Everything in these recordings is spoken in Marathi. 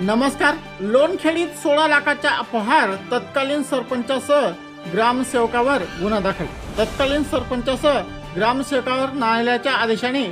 नमस्कार. लोणखेडीत सोळा लाखाच्या अपहार तत्कालीन सरपंचासह ग्रामसेवकावर गुन्हा दाखल. तत्कालीन सरपंचासह ग्रामसेवकावर न्यायालयाच्या आदेशाने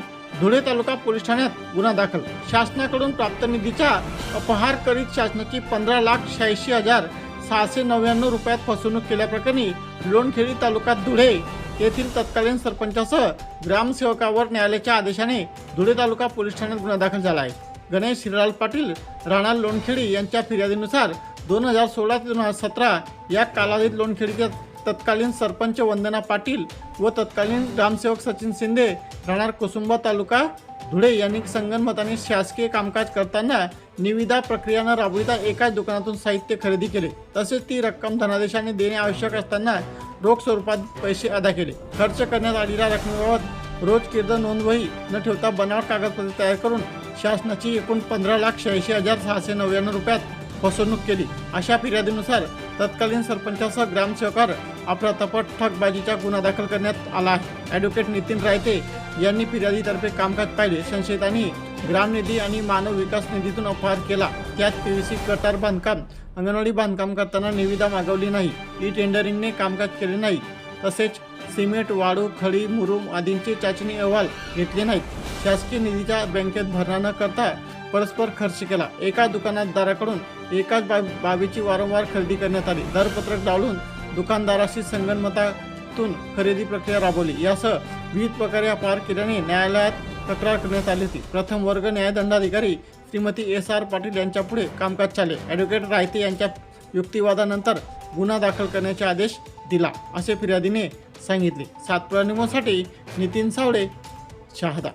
धुळे तालुका पोलीस ठाण्यात गुन्हा दाखल. शासनाकडून प्राप्त निधीचा अपहार करीत शासनाची पंधरा लाख शहाऐंशी हजार सहाशे नव्याण्णव रुपयात फसवणूक केल्याप्रकरणी लोणखेडी तालुका धुळे येथील तत्कालीन सरपंचासह ग्रामसेवकावर न्यायालयाच्या आदेशाने धुळे तालुका पोलीस ठाण्यात गुन्हा दाखल झाला आहे. गणेश हिराल पाटील राणा लोणखेडी यांच्या फिर्यादीनुसार दोन हजार सोळा ते दोन हजार सतरा या कालावधीत लोणखेडीच्या तत्कालीन सरपंच वंदना पाटील व तत्कालीन ग्रामसेवक सचिन शिंदे राहणार कुसुंबा तालुका धुळे यांनी संगनमताने शासकीय कामकाज करताना निविदा प्रक्रिया न राबविता एकाच दुकानातून साहित्य खरेदी केले. तसेच ती रक्कम धनादेशाने देणे आवश्यक असताना रोख स्वरूपात पैसे अदा केले. खर्च करण्यात आलेल्या रकमेबाबत रोज किर्द नोंदवही न ठेवता बनावट कागदपत्रे तयार करून शासनाची एकूण पंधरा लाख शहाऐंशी हजार सहाशे नव्याण्णव रुपयात फसवणूक केली. अशा फिर्यादीनुसार तत्कालीन सरपंचासह ग्रामसेवकावर अप्रतपट ठगबाजीचा गुन्हा दाखल करण्यात आला आहे. ॲडव्होकेट नितीन रायते यांनी फिर्यादीतर्फे कामकाज पाहिले. संशयितांनी ग्रामनिधी आणि मानव विकास निधीतून अपहार केला. त्यात पी व्ही सी कटार बांधकाम अंगणवाडी बांधकाम करताना निविदा मागवली नाही. ई टेंडरिंगने कामकाज केले नाही. तसेच सिमेंट वाळू खडी मुरुम आदींचे चाचणी अहवाल घेतले नाहीत. शासकीय निधीच्या बँकेत भरणा न करता परस्पर खर्च केला. एका दुकानदाराकडून एकाच बाब बाबीची वारंवार खरेदी करण्यात आली. दरपत्रक डावलून दुकानदाराशी संगणमतातून खरेदी प्रक्रिया राबवली. यासह विविध प्रकारे पार केल्याने न्यायालयात तक्रार करण्यात आली होती. प्रथम वर्ग न्यायदंडाधिकारी श्रीमती एस आर पाटील यांच्यापुढे कामकाज चालले. ॲडव्होकेट रायते यांच्या युक्तिवादानंतर गुन्हा दाखल करण्याचे आदेश दिला. असे फिर्यादीने सांगितले. सात निमोसाठी नितीन सावळे शहादा